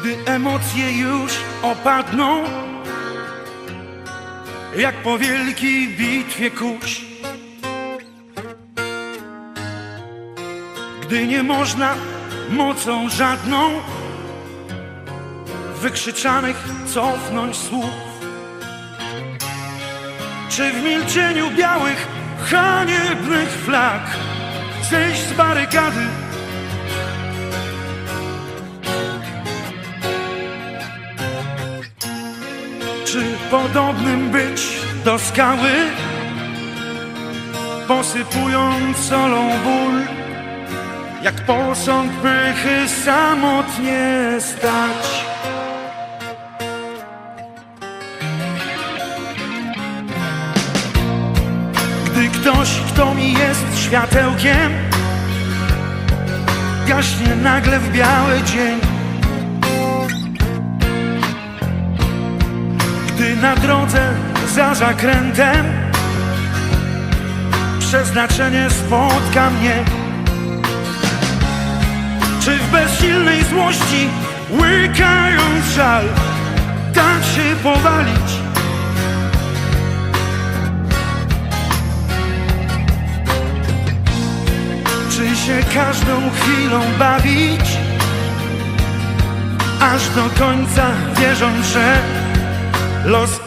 Gdy emocje już opadną Jak po wielkiej bitwie kurz. Gdy nie można mocą żadną Wykrzyczanych cofnąć słów. Czy w milczeniu białych, haniebnych flag Zejść z barykady Czy podobnym być do skały, posypując solą ból, jak posąg pychy samotnie stać? Gdy ktoś, kto mi jest światełkiem, gaśnie nagle w biały dzień. Na drodze za zakrętem. Przeznaczenie spotka mnie. Czy w bezsilnej złości łykając żal Dać się powalić? Czy się każdą chwilą bawić? Aż do końca wierząc, że Los